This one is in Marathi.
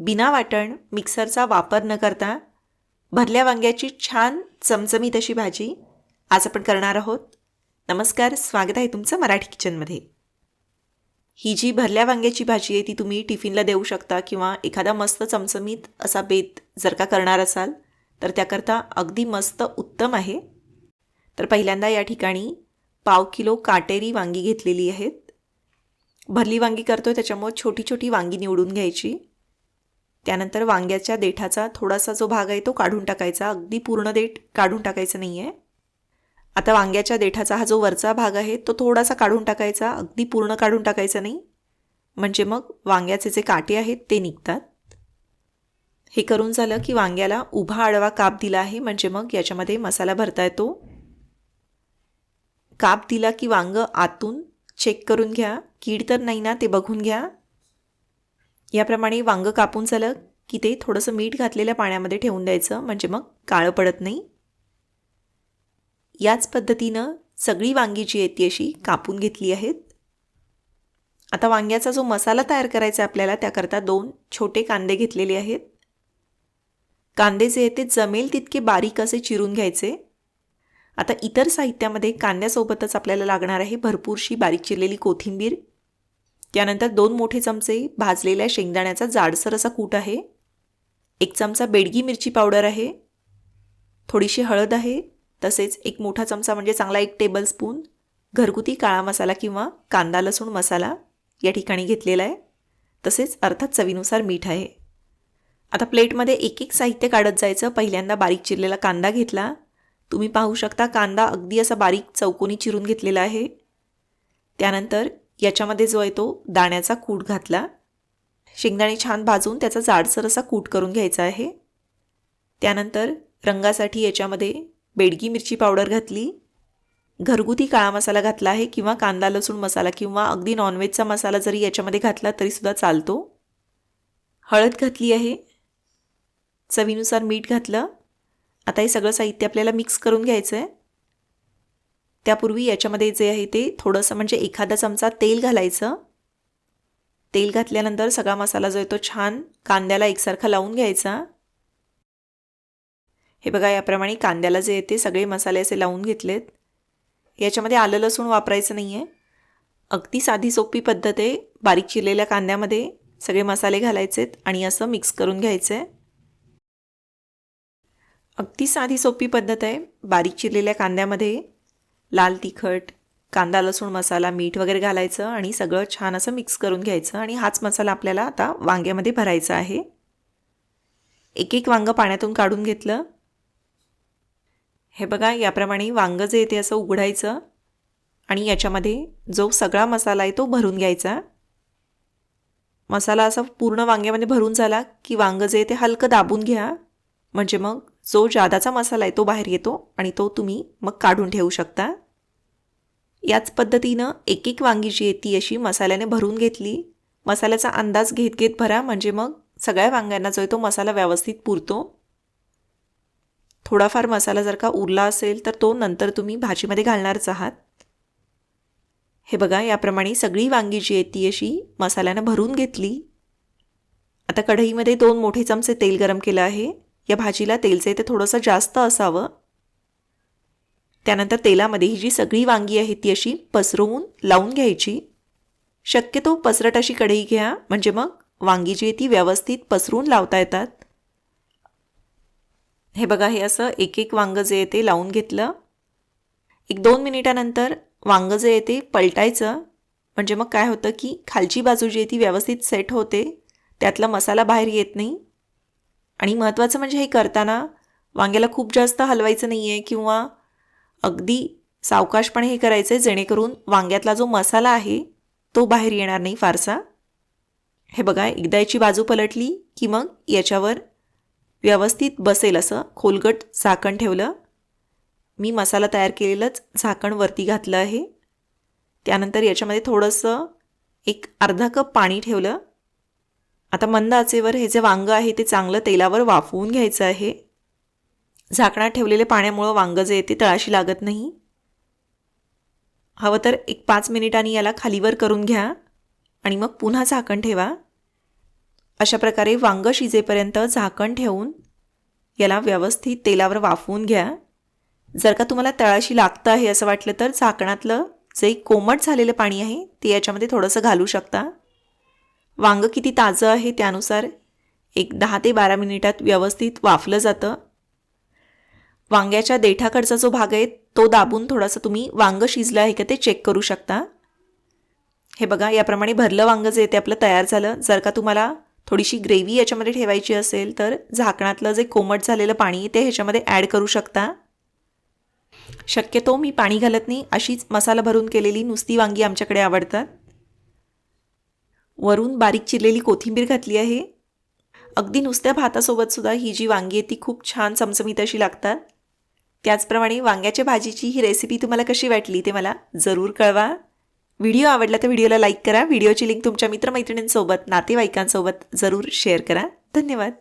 बिना वाटण मिक्सरचा वापर न करता भरल्या वांग्याची छान चमचमीत अशी भाजी आज आपण करणार आहोत. नमस्कार स्वागत आहे तुमचं मराठी किचनमध्ये. ही जी भरल्या वांग्याची भाजी आहे ती तुम्ही टिफिनला देऊ शकता किंवा एखादा मस्त चमचमीत असा बेत जर का करणार असाल तर त्याकरता अगदी मस्त उत्तम आहे. तर पहिल्यांदा या ठिकाणी पाव किलो काटेरी वांगी घेतलेली आहेत. भरली वांगी करतो त्याच्यामुळे छोटी छोटी वांगी निवडून घ्यायची. त्यानंतर वांग्याच्या देठाचा थोडासा जो भाग आहे तो काढून टाकायचा. अगदी पूर्ण देठ काढून टाकायचं नाही आहे आता वांग्याच्या देठाचा हा जो वरचा भाग आहे तो थोडासा काढून टाकायचा. अगदी पूर्ण काढून टाकायचा नाही. म्हणजे मग वांग्याचे जे काटे आहेत ते निघतात. हे करून झालं की वांग्याला उभा आडवा काप दिला आहे. म्हणजे मग याच्यामध्ये मसाला भरता येतो. काप दिला की वांग आतून चेक करून घ्या. कीड तर नाही ना ते बघून घ्या. याप्रमाणे वांगं कापून झालं की ते थोडंसं मीठ घातलेल्या पाण्यामध्ये ठेवून द्यायचं. म्हणजे मग काळं पडत नाही. याच पद्धतीनं सगळी वांगी जी आहेत ती अशी कापून घेतली आहेत. आता वांग्याचा जो मसाला तयार करायचा आहे आपल्याला त्याकरता दोन छोटे कांदे घेतलेले आहेत. कांदे जे आहेत ते जमेल तितके बारीक असे चिरून घ्यायचे. आता इतर साहित्यामध्ये कांद्यासोबतच आपल्याला लागणार आहे भरपूरशी बारीक चिरलेली कोथिंबीर. त्यानंतर दोन मोठे चमचे भाजलेल्या शेंगदाण्याचा जाडसर असा कूट आहे. एक चमचा बेडगी मिरची पावडर आहे. थोडीशी हळद आहे. तसेच एक मोठा चमचा म्हणजे चांगला एक टेबलस्पून घरगुती काळा मसाला किंवा कांदा लसूण मसाला या ठिकाणी घेतलेला आहे. तसेच अर्थात चवीनुसार मीठ आहे. आता प्लेटमध्ये एक एक साहित्य काढत जायचं. पहिल्यांदा बारीक चिरलेला कांदा घेतला. तुम्ही पाहू शकता कांदा अगदी असा बारीक चौकोनी चिरून घेतलेला आहे. त्यानंतर याच्यामध्ये जो आहे तो दाण्याचा कूट घातला. शेंगदाणे छान भाजून त्याचा जाडसर असा कूट करून घ्यायचा आहे. त्यानंतर रंगासाठी याच्यामध्ये बेडगी मिरची पावडर घातली. घरगुती काळा मसाला घातला आहे किंवा कांदा लसूण मसाला किंवा अगदी नॉनव्हेजचा मसाला जरी याच्यामध्ये घातला तरीसुद्धा चालतो. हळद घातली आहे. चवीनुसार मीठ घातलं. आता हे सगळं साहित्य आपल्याला मिक्स करून घ्यायचं आहे त्यापूर्वी याच्यामध्ये जे आहे ते थोडंसं म्हणजे एखादा चमचा तेल घालायचं. तेल घातल्यानंतर सगळा मसाला जो आहे तो छान कांद्याला एकसारखा लावून घ्यायचा. हे बघा याप्रमाणे कांद्याला जे येते सगळे मसाले असे लावून घेतलेत. याच्यामध्ये आलं लसूण वापरायचं नाही आहे अगदी साधी सोपी पद्धत आहे. बारीक चिरलेल्या कांद्यामध्ये सगळे मसाले घालायचेत आणि असं मिक्स करून घ्यायचं आहे अगदी साधी सोपी पद्धत आहे. बारीक चिरलेल्या कांद्यामध्ये लाल तिखट कांदा लसूण मसाला मीठ वगैरे घालायचं आणि सगळं छान असं मिक्स करून घ्यायचं आणि हाच मसाला आपल्याला आता वांग्यामध्ये भरायचा आहे. एक एक वांगं पाण्यातून काढून घेतलं. हे बघा याप्रमाणे वांगं जे ते असं उघडायचं आणि याच्यामध्ये जो सगळा मसाला आहे तो भरून घ्यायचा. मसाला असा पूर्ण वांग्यामध्ये भरून झाला की वांगं जे ते हलकं दाबून घ्या. म्हणजे मग जो जादाचा मसाला आहे तो बाहेर येतो आणि तो तुम्ही मग काढून ठेवू शकता. याच पद्धतीनं एक एक वांगी जी आहे ती अशी मसाल्याने भरून घेतली. मसाल्याचा अंदाज घेत घेत भरा म्हणजे मग सगळ्या वांग्यांना जो आहे तो मसाला व्यवस्थित पुरतो. थोडाफार मसाला जर का उरला असेल तर तो नंतर तुम्ही भाजीमध्ये घालणारच आहात. हे बघा याप्रमाणे सगळी वांगी जी आहे ती अशी मसाल्यानं भरून घेतली. आता कढईमध्ये दोन मोठे चमचे तेल गरम केलं आहे. या भाजीला तेलचे ते थोडंसं जास्त असावं. त्यानंतर तेलामध्ये ही जी सगळी वांगी आहे ती अशी पसरवून लावून घ्यायची. शक्यतो पसरट अशी कढई घ्या म्हणजे मग वांगी जी आहे ती व्यवस्थित पसरून लावता येतात. हे बघा हे असं एक एक वांगं जे येते लावून घेतलं. एक दोन मिनिटानंतर वांगं जे येते पलटायचं. म्हणजे मग काय होतं की खालची बाजू जी आहे ती व्यवस्थित सेट होते. त्यातला मसाला बाहेर येत नाही. आणि महत्त्वाचं म्हणजे हे करताना वांग्याला खूप जास्त हलवायचं नाही आहे किंवा अगदी सावकाशपणे हे करायचं आहे जेणेकरून वांग्यातला जो मसाला आहे तो बाहेर येणार नाही फारसा. हे बघा एकदा याची बाजू पलटली की मग याच्यावर व्यवस्थित बसेल असं खोलगट झाकण ठेवलं. मी मसाला तयार केलेलंच झाकण वरती घातलं आहे. त्यानंतर याच्यामध्ये थोडंसं एक अर्धा कप पाणी ठेवलं. आता मंद आचेवर हे जे वांगं आहे ते चांगलं तेलावर वाफवून घ्यायचं आहे. झाकणात ठेवलेले पाण्यामुळं वांगं जे आहे ते तळाशी लागत नाही. हवं तर एक पाच मिनिटांनी याला खालीवर करून घ्या आणि मग पुन्हा झाकण ठेवा. अशा प्रकारे वांग शिजेपर्यंत झाकण ठेवून याला व्यवस्थित तेलावर वाफवून घ्या. जर का तुम्हाला तळाशी लागतं आहे असं वाटलं तर झाकणातलं जे कोमट झालेलं पाणी आहे ते याच्यामध्ये थोडंसं घालू शकता. वांग किती ताजं आहे त्यानुसार एक दहा ते बारा मिनिटात व्यवस्थित वाफलं जातं. वांग्याच्या देठाकडचा जो भाग आहे तो दाबून थोडासा तुम्ही वांग शिजलं आहे का ते चेक करू शकता. हे बघा याप्रमाणे भरलं वांग जे ते आपलं तयार झालं. जर का तुम्हाला थोडीशी ग्रेव्ही याच्यामध्ये ठेवायची असेल तर झाकणातलं जे कोमट झालेलं पाणी ते ह्याच्यामध्ये ॲड करू शकता. शक्यतो मी पाणी घालत नाही अशीच मसाला भरून केलेली नुसती वांगी आमच्याकडे आवडतात. वरून बारीक चिरलेली कोथिंबीर घातली आहे. अगदी नुसत्या भातासोबत सुद्धा ही जी वांगी आहे ती खूप छान चमचमीत अशी लागतात. त्याचप्रमाणे वांग्याच्या भाजीची ही रेसिपी तुम्हाला कशी वाटली ते मला जरूर कळवा. व्हिडिओ आवडला तर व्हिडिओला लाईक करा. व्हिडिओची लिंक तुमच्या मित्रमैत्रिणींसोबत नातेवाईकांसोबत जरूर शेअर करा. धन्यवाद.